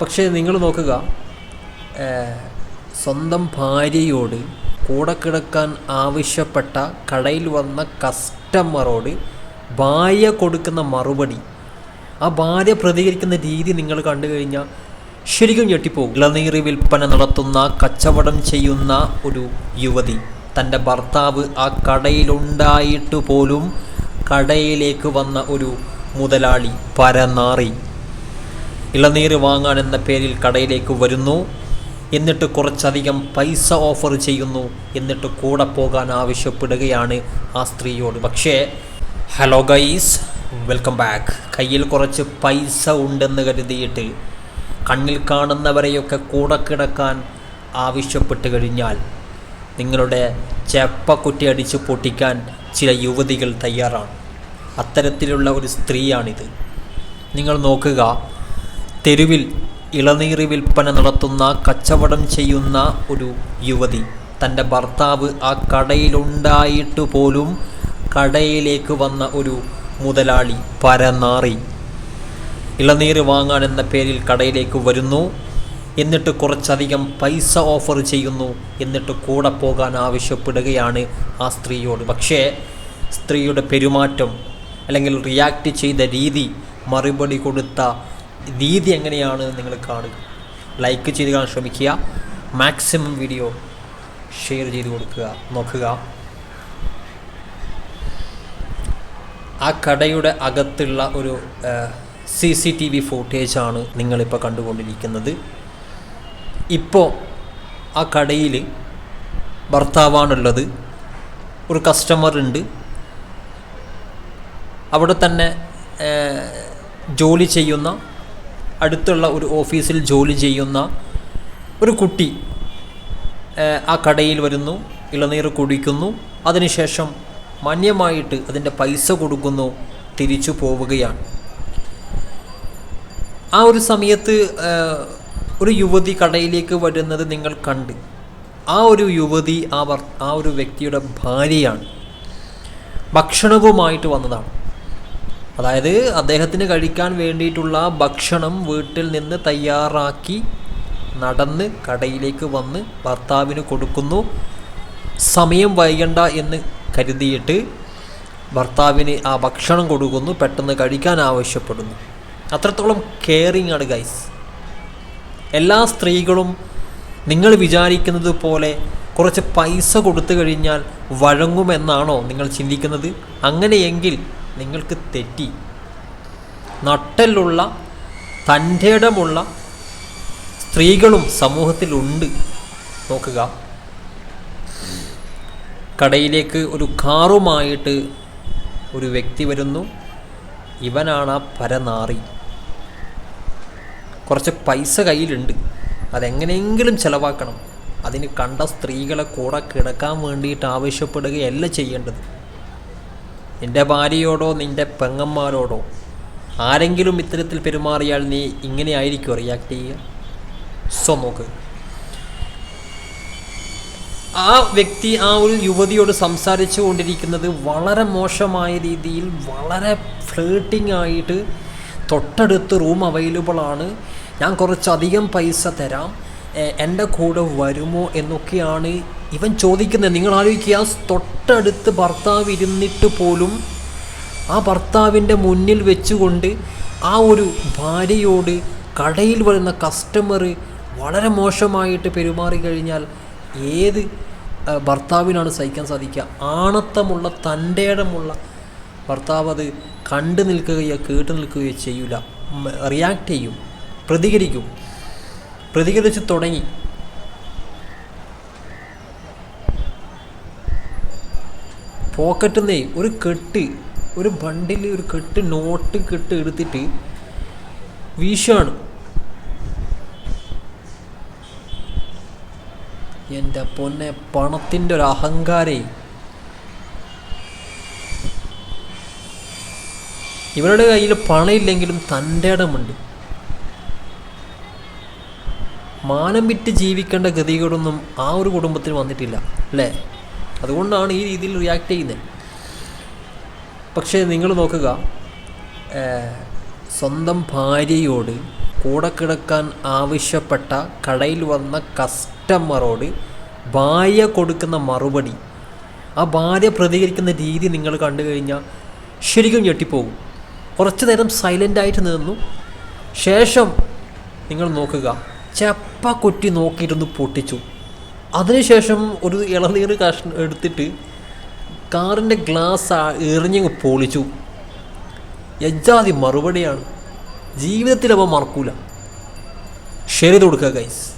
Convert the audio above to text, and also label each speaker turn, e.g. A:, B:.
A: പക്ഷേ നിങ്ങൾ നോക്കുക സ്വന്തം ഭാര്യയോട് കൂടെ കിടക്കാൻ ആവശ്യപ്പെട്ട കടയിൽ വന്ന കസ്റ്റമറോട് ഭാര്യ കൊടുക്കുന്ന മറുപടി ആ ഭാര്യ പ്രതികരിക്കുന്ന രീതി നിങ്ങൾ കണ്ടു കഴിഞ്ഞാൽ ശരിക്കും ഞെട്ടിപ്പോകും. ഇളനീര് വിൽപ്പന നടത്തുന്ന കച്ചവടം ചെയ്യുന്ന ഒരു യുവതി തന്റെ ഭർത്താവ് ആ കടയിലുണ്ടായിട്ട് പോലും കടയിലേക്ക് വന്ന ഒരു മുതലാളി പരനാറി. ഇളനീര് വാങ്ങാൻ എന്ന പേരിൽ കടയിലേക്ക് വരുന്നു. എന്നിട്ട് കുറച്ചധികം പൈസ ഓഫർ ചെയ്യുന്നു. എന്നിട്ട് കൂടെ പോകാൻ ആവശ്യപ്പെടുകയാണ് ആ സ്ത്രീയോട്. പക്ഷേ ഹലോ ഗൈസ് വെൽക്കം ബാക്ക്. കയ്യിൽ കുറച്ച് പൈസ ഉണ്ടെന്ന് കരുതിയിട്ട് കണ്ണിൽ കാണുന്നവരെയൊക്കെ കൂടെ കിടക്കാൻ ആവശ്യപ്പെട്ട് കഴിഞ്ഞാൽ നിങ്ങളുടെ ചെപ്പക്കുറ്റി അടിച്ച് പൊട്ടിക്കാൻ ചില യുവതികൾ തയ്യാറാണ്. അത്തരത്തിലുള്ള ഒരു സ്ത്രീയാണിത്. നിങ്ങൾ നോക്കുക തെരുവിൽ ഇളനീർ വിൽപ്പന നടത്തുന്ന കച്ചവടം ചെയ്യുന്ന ഒരു യുവതി. തന്റെ ഭർത്താവ് ആ കടയിലുണ്ടായിട്ട് പോലും കടയിലേക്ക് വന്ന ഒരു മുതലാളി പരനാറി. ഇളനീര് വാങ്ങാൻ എന്ന പേരിൽ കടയിലേക്ക് വരുന്നു. എന്നിട്ട് കുറച്ചധികം പൈസ ഓഫർ ചെയ്യുന്നു. എന്നിട്ട് കൂടെ പോകാൻ ആവശ്യപ്പെടുകയാണ് ആ സ്ത്രീയോട്. പക്ഷേ സ്ത്രീയുടെ പെരുമാറ്റം അല്ലെങ്കിൽ റിയാക്ട് ചെയ്ത രീതി മറുപടി കൊടുത്ത രീതി എങ്ങനെയാണ് നിങ്ങൾ കാണുക? ലൈക്ക് ചെയ്ത് കാണാൻ ശ്രമിക്കുക. മാക്സിമം വീഡിയോ ഷെയർ ചെയ്ത് കൊടുക്കുക. നോക്കുക. ആ കടയുടെ അകത്തുള്ള ഒരു സി സി ടി വി ഫുട്ടേജാണ് നിങ്ങളിപ്പോൾ കണ്ടുകൊണ്ടിരിക്കുന്നത്. ഇപ്പോൾ ആ കടയിൽ ഭർത്താവാണുള്ളത്. ഒരു കസ്റ്റമർ ഉണ്ട്. അവിടെ തന്നെ ജോലി ചെയ്യുന്ന അടുത്തുള്ള ഒരു ഓഫീസിൽ ജോലി ചെയ്യുന്ന ഒരു കുട്ടി ആ കടയിൽ വരുന്നു ഇളനീർ കുടിക്കുന്നു. അതിനുശേഷം മാന്യമായിട്ട് അതിന്റെ പൈസ കൊടുക്കുന്നു തിരിച്ചു പോവുകയാണ്. ആ ഒരു സമയത്ത് ഒരു യുവതി കടയിലേക്ക് വരുന്നത് നിങ്ങൾ കണ്ട്. ആ ഒരു യുവതി ആ ആ ഒരു വ്യക്തിയുടെ ഭാര്യയാണ്. ഭക്ഷണവുമായിട്ട് വന്നതാണ്. അതായത് അദ്ദേഹത്തിന് കഴിക്കാൻ വേണ്ടിയിട്ടുള്ള ഭക്ഷണം വീട്ടിൽ നിന്ന് തയ്യാറാക്കി നടന്ന് കടയിലേക്ക് വന്ന് ഭർത്താവിന് കൊടുക്കുന്നു. സമയം വൈകണ്ട എന്ന് കരുതിയിട്ട് ഭർത്താവിന് ആ ഭക്ഷണം കൊടുക്കുന്നു. പെട്ടെന്ന് കഴിക്കാൻ ആവശ്യപ്പെടുന്നു. അത്രത്തോളം കെയറിങ് ആണ് ഗൈസ് എല്ലാ സ്ത്രീകളും നിങ്ങൾ വിചാരിക്കുന്നത് പോലെ കുറച്ച് പൈസ കൊടുത്തു കഴിഞ്ഞാൽ വഴങ്ങുമെന്നാണോ നിങ്ങൾ ചിന്തിക്കുന്നത്? അങ്ങനെയെങ്കിൽ നിങ്ങൾക്ക് തെറ്റി. നട്ടലുള്ള തന്റെ ഇടമുള്ള സ്ത്രീകളും സമൂഹത്തിലുണ്ട്. നോക്കുക. കടയിലേക്ക് ഒരു കാറുമായിട്ട് ഒരു വ്യക്തി വരുന്നു. ഇവനാണ് ആ പരനാറി. കുറച്ച് പൈസ കയ്യിലുണ്ട്. അതെങ്ങനെയെങ്കിലും ചിലവാക്കണം. അതിന് കണ്ട സ്ത്രീകളെ കൂടെ കിടക്കാൻ വേണ്ടിയിട്ട് ആവശ്യപ്പെടുകയല്ല ചെയ്യേണ്ടത്. നിന്റെ ഭാര്യയോടോ നിന്റെ പെങ്ങന്മാരോടോ ആരെങ്കിലും ഇത്തരത്തിൽ പെരുമാറിയാൽ നീ ഇങ്ങനെ ആയിരിക്കുമോ റിയാക്ട് ചെയ്യുക? സോ നോക്ക്. ആ വ്യക്തി ആ ഒരു യുവതിയോട് സംസാരിച്ചു കൊണ്ടിരിക്കുന്നത് വളരെ മോശമായ രീതിയിൽ വളരെ ഫ്ലേട്ടിംഗ് ആയിട്ട് തൊട്ടടുത്ത് റൂം അവൈലബിൾ ആണ്. ഞാൻ കുറച്ചധികം പൈസ തരാം. എന്റെ കൂടെ വരുമോ എന്നൊക്കെയാണ് ഇവൻ ചോദിക്കുന്നത് നിങ്ങൾ ആലോചിക്കുക തൊട്ടടുത്ത് ഭർത്താവ് ഇരുന്നിട്ട് പോലും ആ ഭർത്താവിന്റെ മുന്നിൽ വെച്ചുകൊണ്ട് ആ ഒരു ഭാര്യയോട് കടയിൽ വരുന്ന കസ്റ്റമർ വളരെ മോശമായിട്ട് പെരുമാറി കഴിഞ്ഞാൽ ഏത് ഭർത്താവിനാണ് സഹിക്കാൻ സാധിക്കുക? ആണത്തമുള്ള തന്റെ ഇടമുള്ള ഭർത്താവ് അത് കണ്ടു നിൽക്കുകയോ കേട്ടു നിൽക്കുകയോ ചെയ്യില്ല റിയാക്ട് ചെയ്യും പ്രതികരിക്കും. പ്രതികരിച്ച് തുടങ്ങി. പോക്കറ്റിൽ നിന്നേ ഒരു കെട്ട് ഒരു ബണ്ടിൽ ഒരു കെട്ട് നോട്ട് കെട്ട് എടുത്തിട്ട് വീശാണ്. എന്റെ പൊന്നെ പണത്തിന്റെ ഒരു അഹങ്കാരേ. ഇവരുടെ കയ്യിൽ പണമില്ലെങ്കിലും തന്റെ ഇടമുണ്ട്. മാനം വിറ്റ് ജീവിക്കേണ്ട ഗതികളൊന്നും ആ ഒരു കുടുംബത്തിന് വന്നിട്ടില്ല അല്ലേ? അതുകൊണ്ടാണ് ഈ രീതിയിൽ റിയാക്ട് ചെയ്യുന്നത് പക്ഷേ നിങ്ങൾ നോക്കുക സ്വന്തം ഭാര്യയോട് കൂടെ കിടക്കാൻ ആവശ്യപ്പെട്ട കടയിൽ വന്ന കസ്റ്റമറോട് ഭാര്യ കൊടുക്കുന്ന മറുപടി ആ ഭാര്യ പ്രതികരിക്കുന്ന രീതി നിങ്ങൾ കണ്ടു കഴിഞ്ഞാൽ ശരിക്കും ഞെട്ടിപ്പോകും. കുറച്ച് നേരം സൈലന്റായിട്ട് നിന്നു. ശേഷം നിങ്ങൾ നോക്കുക ചപ്പ കൊട്ടി നോക്കിയിട്ടൊന്ന് പൊട്ടിച്ചു. അതിനുശേഷം ഒരു ഇളനീർ കഷ്ണം എടുത്തിട്ട് കാറിന്റെ ഗ്ലാസ് എറിഞ്ഞങ്ങ് പൊളിച്ചു. യജാതി മറുപടിയാണ്. ജീവിതത്തിൽ അവ മറക്കൂല ചെയ്ത് കൊടുക്കുക ഗൈസ്